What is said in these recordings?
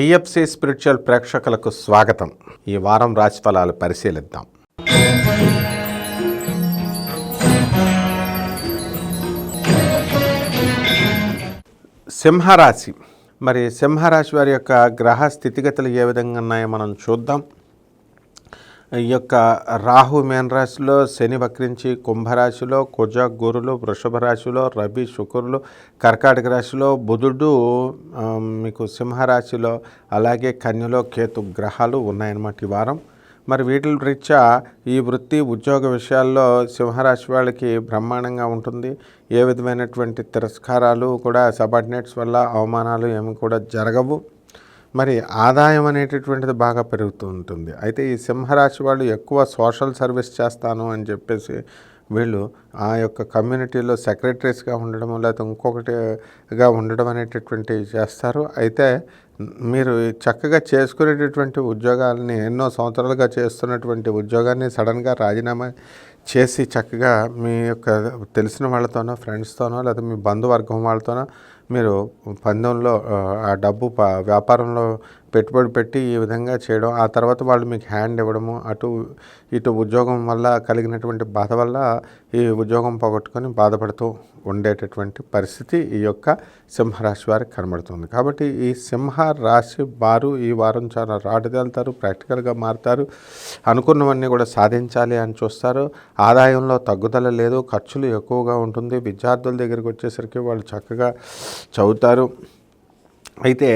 TFC spiritual ప్రేక్షకులకు స్వాగతం. ఈ వారం రాశిఫలాలు పరిశీలిద్దాం. సింహరాశి. మరి సింహరాశి వారి యొక్క గ్రహ స్థితిగతులు ఏ విధంగా ఉన్నాయో మనం చూద్దాం. ఈ యొక్క రాహు మేన్ రాశిలో శని వక్రించి కుంభరాశిలో కుజ గురులు వృషభ రాశిలో రవి శుక్రులు కర్కాటక రాశిలో బుధుడు మీకు సింహరాశిలో అలాగే కన్యలో కేతు గ్రహాలు ఉన్నాయన్నమాట ఈ వారం. మరి వీటి రీత్యా ఈ వృత్తి ఉద్యోగ విషయాల్లో సింహరాశి వాళ్ళకి బ్రహ్మాండంగా ఉంటుంది. ఏ విధమైనటువంటి తిరస్కారాలు కూడా సబార్డినేట్స్ వల్ల అవమానాలు ఏమి కూడా జరగవు. మరి ఆదాయం అనేటటువంటిది బాగా పెరుగుతూ ఉంటుంది. అయితే ఈ సింహరాశి వాళ్ళు ఎక్కువ సోషల్ సర్వీస్ చేస్తాను అని చెప్పేసి వీళ్ళు ఆ యొక్క కమ్యూనిటీలో సెక్రటరీస్గా ఉండడం లేకపోతే ఇంకొకటిగా ఉండడం అనేటటువంటివి చేస్తారు. అయితే మీరు చక్కగా చేసుకునేటటువంటి ఉద్యోగాలని ఎన్నో సంవత్సరాలుగా చేస్తున్నటువంటి ఉద్యోగాన్ని సడన్గా రాజీనామా చేసి చక్కగా మీ యొక్క తెలిసిన వాళ్ళతోనో ఫ్రెండ్స్తోనో లేదా మీ బంధువర్గం వాళ్ళతోనో మీరు పందెంలో ఆ, డబ్బు ప వ్యాపారంలో పెట్టుబడి పెట్టి ఈ విధంగా చేయడం ఆ తర్వాత వాళ్ళు మీకు హ్యాండ్ ఇవ్వడము అటు ఇటు ఉద్యోగం వల్ల కలిగినటువంటి బాధ వల్ల ఈ ఉద్యోగం పోగొట్టుకొని బాధపడుతూ ఉండేటటువంటి పరిస్థితి ఈ యొక్క సింహరాశి వారికి కనబడుతుంది. కాబట్టి ఈ సింహ రాశి వారు ఈ వారం చాలా రాటుదేళ్తారు ప్రాక్టికల్గా మారుతారు అనుకున్నవన్నీ కూడా సాధించాలి అని చూస్తారు. ఆదాయంలో తగ్గుదల లేదు ఖర్చులు ఎక్కువగా ఉంటుంది విద్యార్థుల దగ్గరికి వచ్చేసరికి వాళ్ళు చక్కగా చదువుతారు. అయితే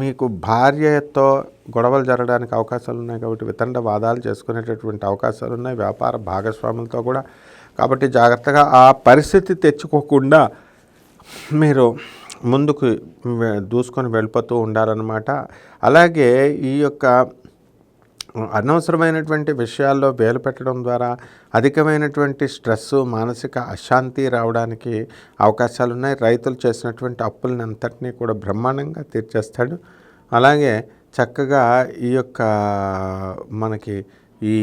మీకు భార్యతో గొడవలు జరగడానికి అవకాశాలు ఉన్నాయి కాబట్టి వితండ వాదాలు చేసుకునేటటువంటి అవకాశాలు ఉన్నాయి వ్యాపార భాగస్వాములతో కూడా. కాబట్టి జాగ్రత్తగా ఆ పరిస్థితి తెచ్చుకోకుండా మీరు ముందుకు దూసుకొని వెళ్ళిపోతూ ఉండాలన్నమాట. అలాగే ఈ యొక్క అనవసరమైనటువంటి విషయాల్లో బేలు పెట్టడం ద్వారా అధికమైనటువంటి స్ట్రెస్ మానసిక అశాంతి రావడానికి అవకాశాలు ఉన్నాయి రైతులు చేసినటువంటి అప్పులని అంతటినీ కూడా బ్రహ్మాండంగా తీర్చేస్తాడు. అలాగే చక్కగా ఈ యొక్క మనకి ఈ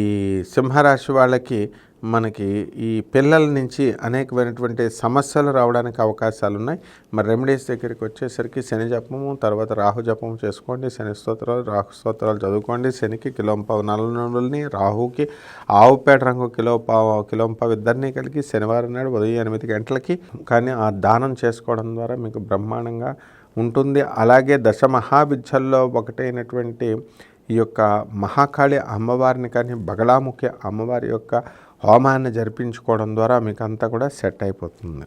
సింహరాశి వాళ్ళకి మనకి ఈ పిల్లల నుంచి అనేకమైనటువంటి సమస్యలు రావడానికి అవకాశాలు ఉన్నాయి మరి రెమెడీస్ దగ్గరికి వచ్చేసరికి శని జపము తర్వాత రాహు జపం చేసుకోండి శని స్తోత్రాలు రాహు స్తోత్రాలు చదువుకోండి శనికి కిలోంపావు నల్ల రాహుకి ఆవు పేడ రంగు కిలోపావు కిలోంపావు ఇద్దరిని కలిగి శనివారం నాడు ఉదయం ఎనిమిది గంటలకి కానీ ఆ దానం చేసుకోవడం ద్వారా మీకు బ్రహ్మాండంగా ఉంటుంది. అలాగే దశ మహావిద్యల్లో ఒకటైనటువంటి ఈ యొక్క మహాకాళి అమ్మవారిని కానీ బగలాముఖి అమ్మవారి యొక్క హోమాన్ని జరిపించుకోవడం ద్వారా మీకు అంతా కూడా సెట్ అయిపోతుంది.